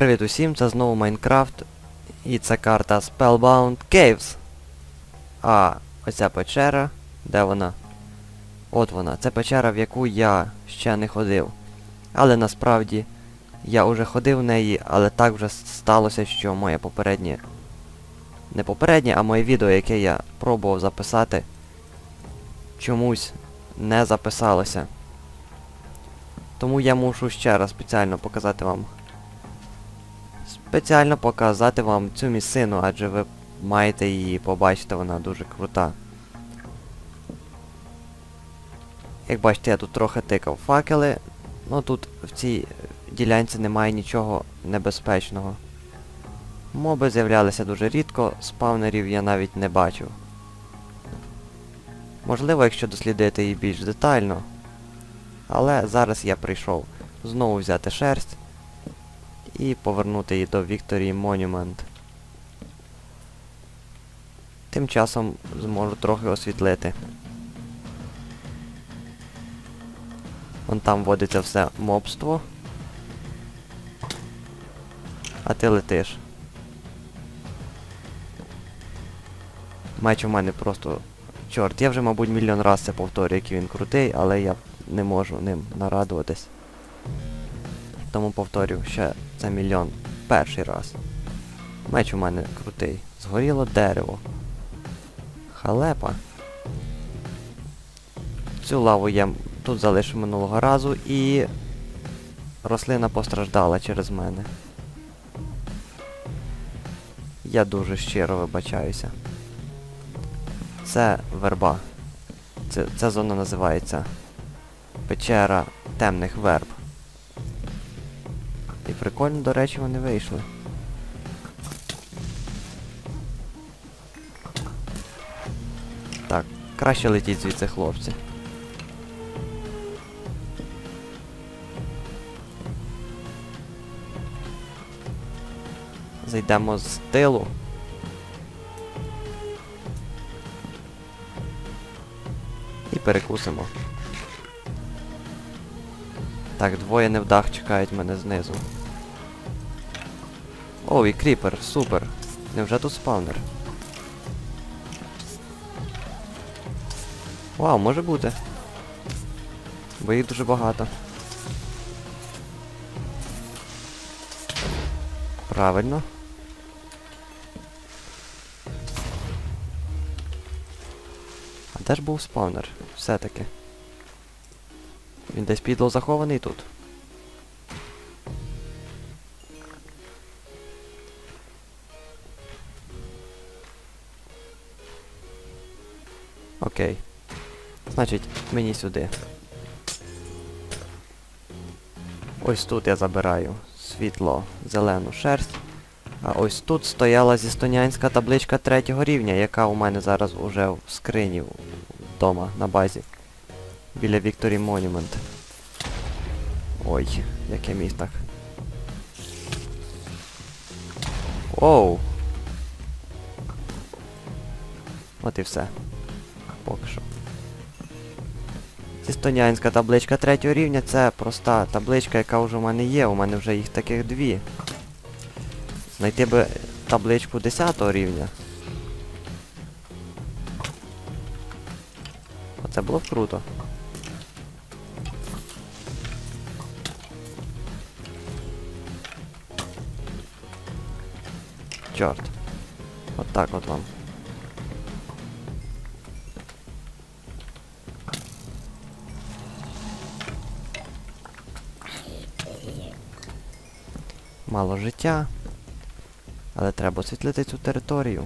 Привіт усім, це знову Майнкрафт. І це карта Spellbound Caves. А оця печера, де вона? От вона. Це печера, в яку я ще не ходив. Але насправді я уже ходив в неї, але так вже сталося, що моє попереднє. Не попереднє, а моє відео, яке я пробував записати, чомусь не записалося. Тому я мушу ще раз спеціально показати вам спеціально показати вам цю місцину, адже ви маєте її побачити, вона дуже крута. Як бачите, я тут трохи тикав факели, ну тут в цій ділянці немає нічого небезпечного. Моби з'являлися дуже рідко, спавнерів я навіть не бачив. Можливо, якщо дослідити її більш детально. Але зараз я прийшов знову взяти шерсть і повернути її до Victory Monument. Тим часом зможу трохи освітлити. Вон там водиться все мобство. А ти летиш. Меч у мене просто... Чорт, я вже, мабуть, мільйон раз це повторюю, який він крутий, але я не можу ним нарадуватись. Тому повторю ще це мільйон перший раз. Меч у мене крутий. Згоріло дерево. Халепа. Цю лаву я тут залишив минулого разу і рослина постраждала через мене. Я дуже щиро вибачаюся. Це верба. Ця зона називається Печера темних верб. І прикольно, до речі, вони вийшли. Так, краще летіть звідси, хлопці. Зайдемо з тилу. І перекусимо. Так, двоє невдах чекають мене знизу. О, і кріпер, супер. Невже тут спавнер? Вау, може бути. Бо їх дуже багато. Правильно. А де ж був спавнер? Все-таки. Він десь підло захований тут. Окей. Значить, мені сюди. Ось тут я забираю світло, зелену шерсть. А ось тут стояла зістонянська табличка третього рівня, яка у мене зараз уже в скрині вдома на базі. Біля Victory Monument. Ой, яке містах. Оу! От і все. Поки що. Зістонянська табличка третього рівня це проста табличка, яка вже у мене є. У мене вже їх таких дві. Знайти би табличку 10 рівня. Оце було б круто. Чорт. От так от вам. Мало життя. Але треба освітлити цю територію.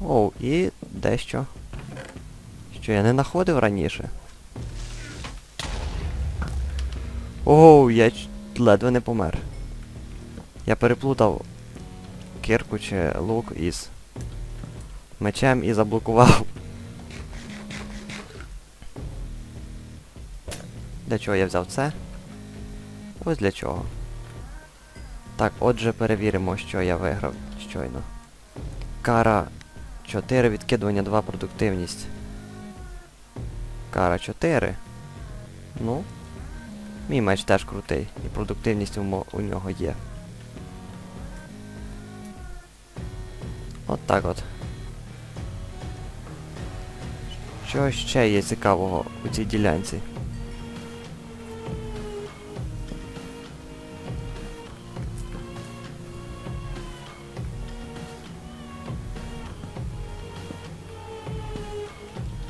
Оу, і дещо. Що я не знаходив раніше. Оу, я ледве не помер. Я переплутав кирку чи лук із мечем і заблокував. Для чого я взяв це? Ось для чого. Так, отже, перевіримо, що я виграв щойно. Кара 4, відкидування 2, продуктивність. Кара 4. Ну. Мій меч теж крутий, і продуктивність у, у нього є. От так от. Що ще є цікавого у цій ділянці?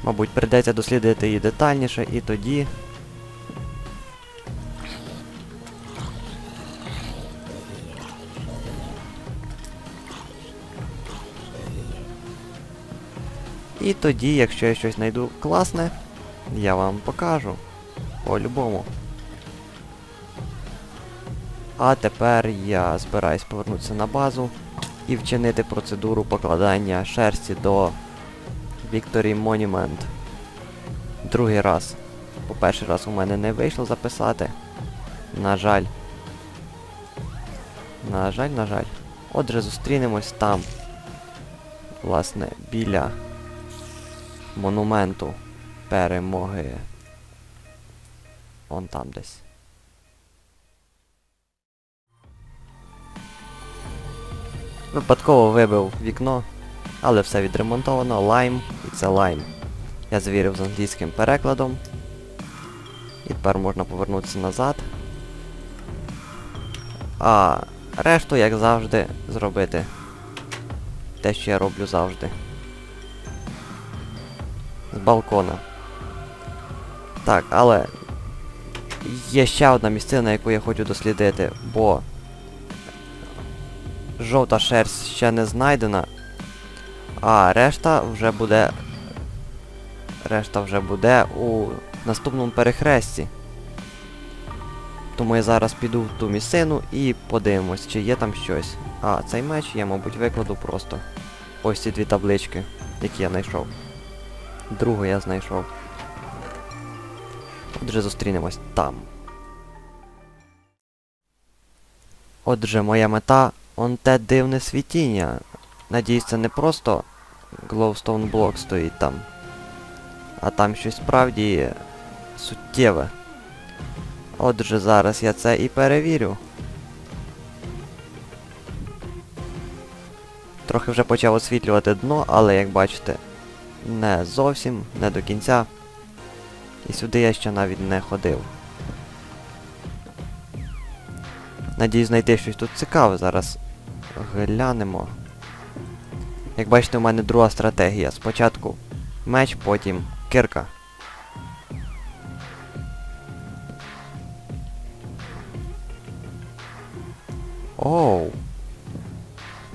Мабуть, прийдеться дослідити її детальніше і тоді. І тоді, якщо я щось знайду класне, я вам покажу. По-любому. А тепер я збираюсь повернутися на базу і вчинити процедуру покладання шерсті до Victory Monument. Другий раз. По перший раз у мене не вийшло записати. На жаль. На жаль, на жаль. Отже, зустрінемось там. Власне, біля монументу перемоги. Он там десь. Випадково вибив вікно, але все відремонтовано, лайм, і це лайм. Я звірив з англійським перекладом. І тепер можна повернутися назад. А решту, як завжди, зробити те, що я роблю завжди. З балкона. Так, але є ще одна місцина, яку я хочу дослідити, бо жовта шерсть ще не знайдена, а решта вже буде. Решта вже буде у наступному перехресті. Тому я зараз піду в ту місцину і подивимось, чи є там щось. А, цей меч я, мабуть, викладу просто. Ось ці дві таблички, які я знайшов. Другу я знайшов. Отже, зустрінемось там. Отже, моя мета он те дивне світіння. Надіюсь, це не просто Glowstone блок стоїть там. А там щось справді суттєве. Отже, зараз я це і перевірю. Трохи вже почав освітлювати дно, але як бачите, не зовсім, не до кінця. І сюди я ще навіть не ходив. Надіюсь знайти щось тут цікаве. Зараз глянемо. Як бачите, у мене друга стратегія. Спочатку меч, потім кирка. Оу.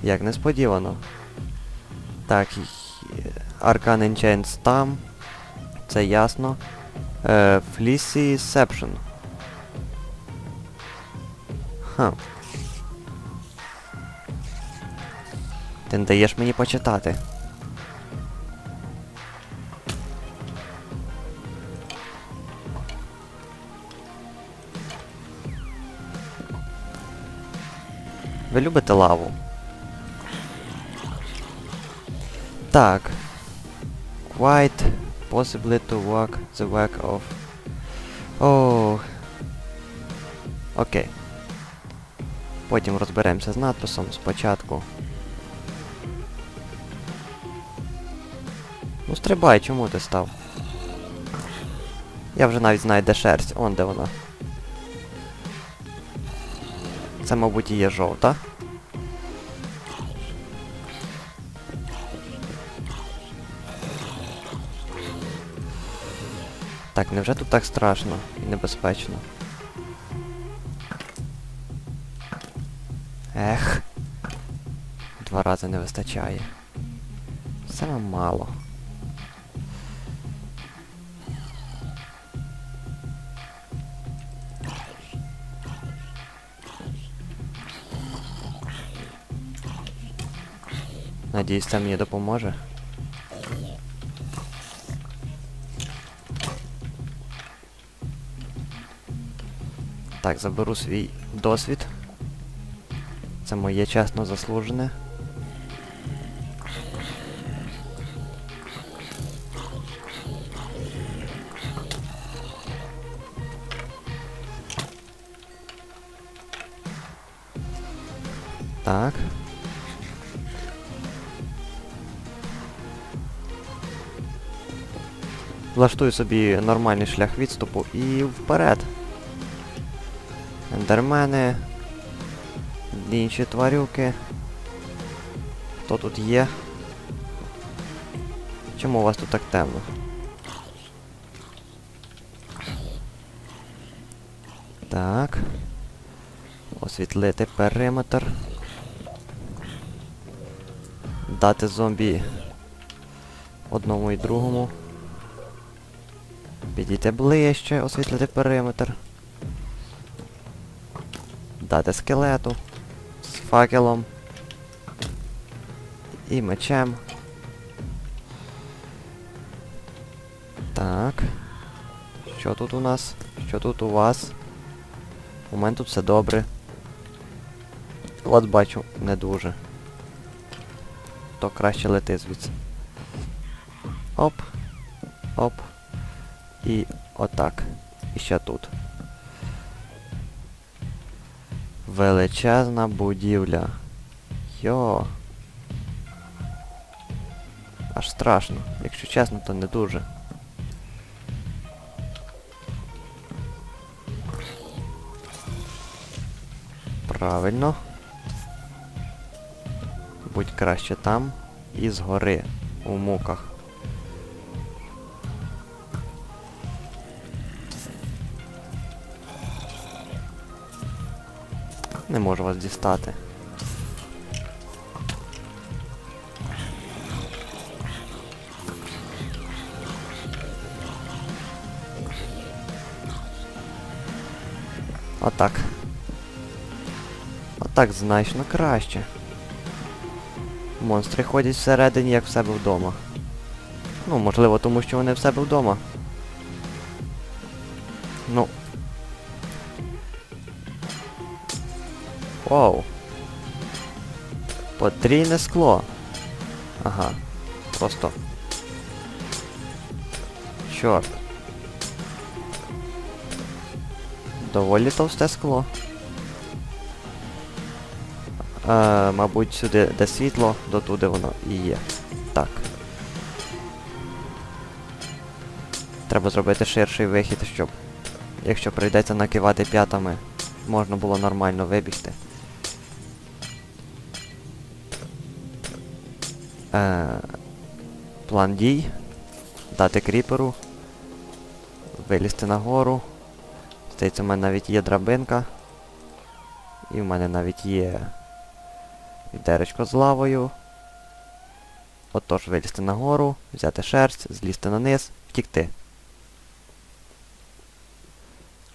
Як несподівано. Так, Arcan Enchants там. Це ясно. Fleecy Section. Ха. Ти не даєш мені почитати. Ви любите лаву? Так. Quite possibly to walk the work of... Oh. Окей. Потім розберемося з надписом спочатку. Ну стрибай, чому ти став? Я вже навіть знаю, де шерсть, он де вона. Це, мабуть, і є жовта. Так, невже тут так страшно і небезпечно? Ех. Два рази не вистачає. Саме мало. Надіюсь, це мені допоможе. Так, заберу свій досвід. Це моє чесно заслужене. Так. Влаштую собі нормальний шлях відступу і вперед. Ендермени. Інші тварюки. Хто тут є? Чому у вас тут так темно? Так. Освітлити периметр. Дати зомбі одному і другому. Підійти ближче, освітлити периметр. Дати скелету з факелом і мечем. Так. Що тут у нас? Що тут у вас? У мене тут все добре. От бачу, не дуже. То краще лети звідси. Оп. Оп. І отак. І ще тут. Величезна будівля. Йо. Аж страшно. Якщо чесно, то не дуже. Правильно. Будь краще там і згори у муках. Не можу вас дістати. Отак. Отак значно краще. Монстри ходять всередині, як в себе вдома. Ну, можливо, тому що вони в себе вдома. Ну. Вау. Потрійне скло. Ага. Просто. Чорт. Доволі товсте скло. Е, мабуть, сюди, де світло, дотуди воно і є. Так. Треба зробити ширший вихід, щоб, якщо прийдеться накивати п'ятами, можна було нормально вибігти. Е, план дій. Дати кріперу. Вилізти нагору. Здається, в мене навіть є драбинка. І в мене навіть є відеречко з лавою. Отож, вилізти нагору, взяти шерсть, злізти на низ, втікти.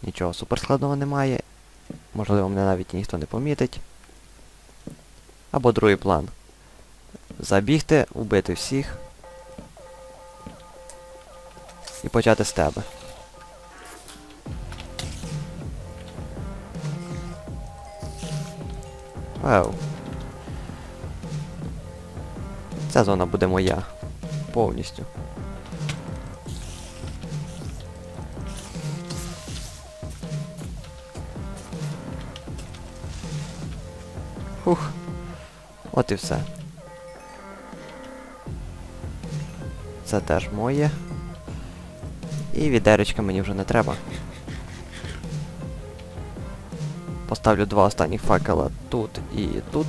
Нічого суперскладного немає. Можливо, мене навіть ніхто не помітить. Або другий план. Забігти, убити всіх. І почати з тебе. Ау. Ця зона буде моя. Повністю. Фух. От і все. Це теж моє. І відеречка мені вже не треба. Поставлю два останніх факела тут і тут.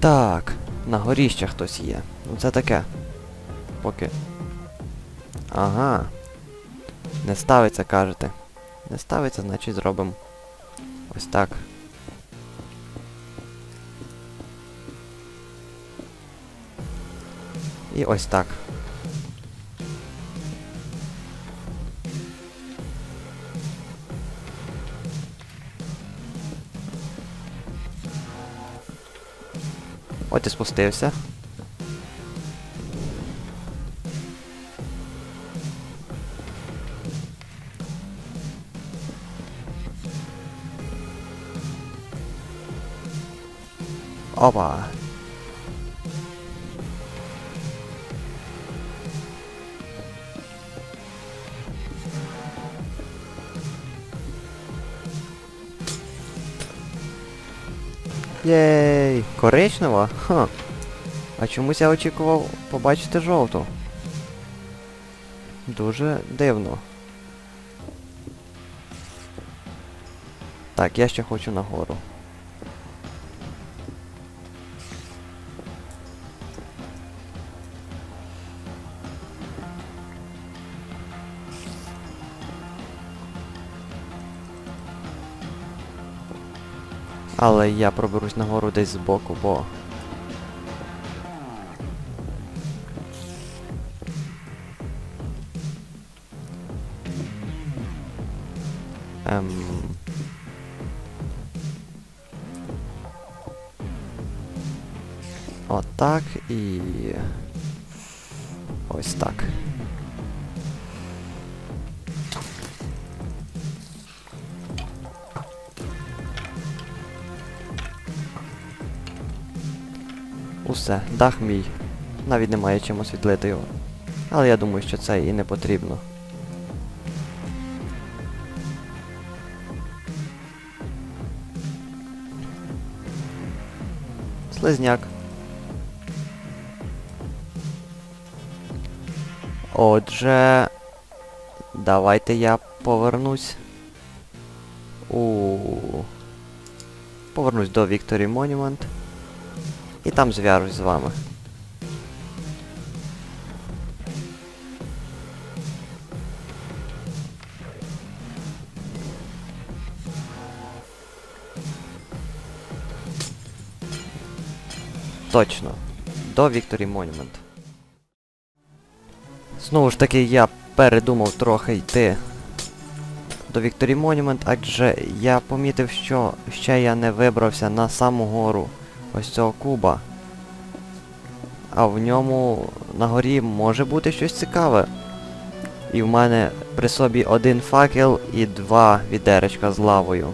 Так, на горі ще хтось є. Ну це таке. Поки. Ага. Не ставиться, кажете. Не ставиться, значить зробимо ось так. І ось так. От і спустився. Опа. Єй! Коричнева? Ха. А чомусь я очікував побачити жовту. Дуже дивно. Так, я ще хочу нагору. Але я проберусь нагору десь збоку, бо. Усе, дах мій. Навіть немає чим освітлити його. Але я думаю, що це і не потрібно. Слизняк. Отже, давайте я повернусь у. Повернусь до Victory Monument. І там зв'яжусь з вами. Точно. До Victory Monument. Знову ж таки, я передумав трохи йти до Victory Monument, адже я помітив, що ще я не вибрався на саму гору ось цього куба. А в ньому на горі може бути щось цікаве. І в мене при собі один факел і два відеречка з лавою.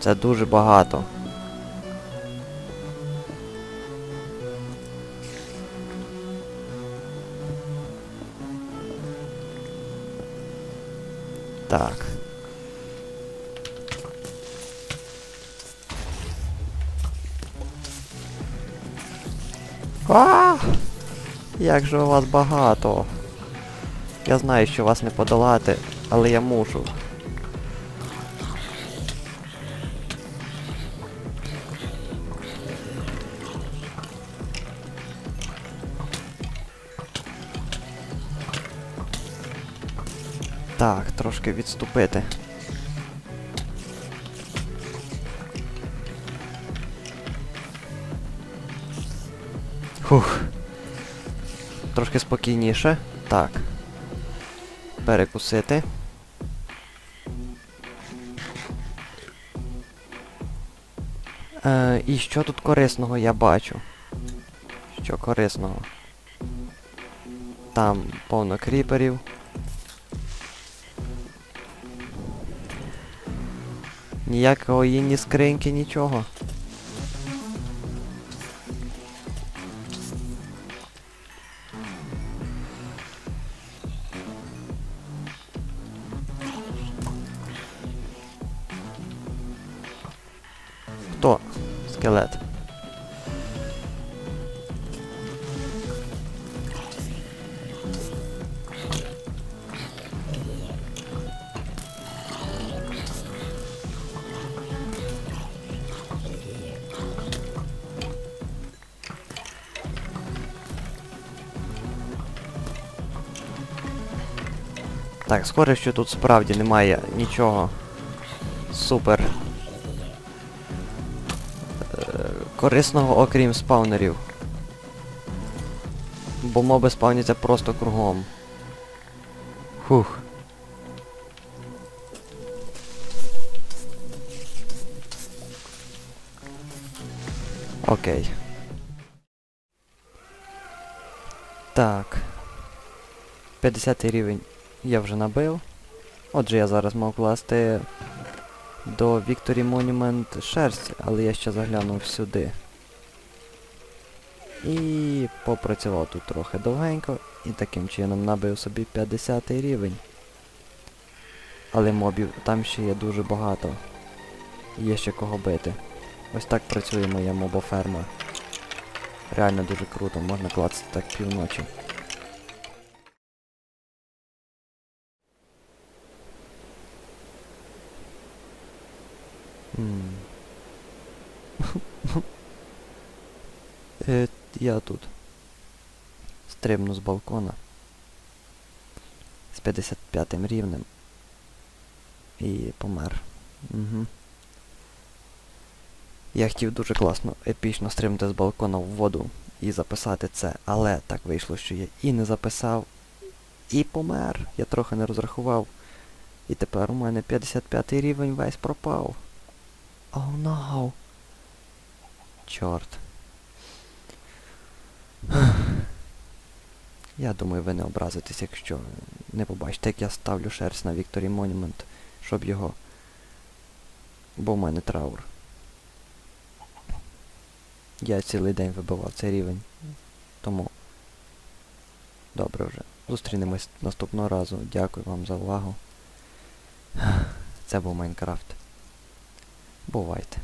Це дуже багато. Так. А! Як же у вас багато. Я знаю, що вас не подолати, але я мушу. Так, трошки відступити. Фух. Трошки спокійніше. Так. Перекусити. Е, і що тут корисного я бачу? Що корисного? Там повно кріперів. Ніякої ні скриньки, нічого. Скелет. Так, схоже, що тут справді немає нічого супер корисного, окрім спаунерів. Бо моби спавняться просто кругом. Фух. Окей. Так. 50 рівень я вже набив. Отже, я зараз мав класти до Victory Monument шерсть, але я ще заглянув сюди. І попрацював тут трохи довгенько і таким чином набив собі 50 рівень. Але мобів там ще є дуже багато. Є ще кого бити. Ось так працює моя мобоферма. Реально дуже круто, можна клацати так півночі. Е, я тут. Стрибну з балкона. З 55 рівнем. І помер. Угу. Я хотів дуже класно, епічно стрибнути з балкона в воду і записати це, але так вийшло, що я і не записав, і помер. Я трохи не розрахував. І тепер у мене 55 рівень весь пропав. Oh no. Чорт. Я думаю, ви не образитесь, якщо не побачите, як я ставлю шерсть на Victory Monument, щоб його... Бо в мене траур. Я цілий день вибивав цей рівень. Тому. Добре вже. Зустрінемось наступного разу. Дякую вам за увагу. Це був Майнкрафт. Бувайте.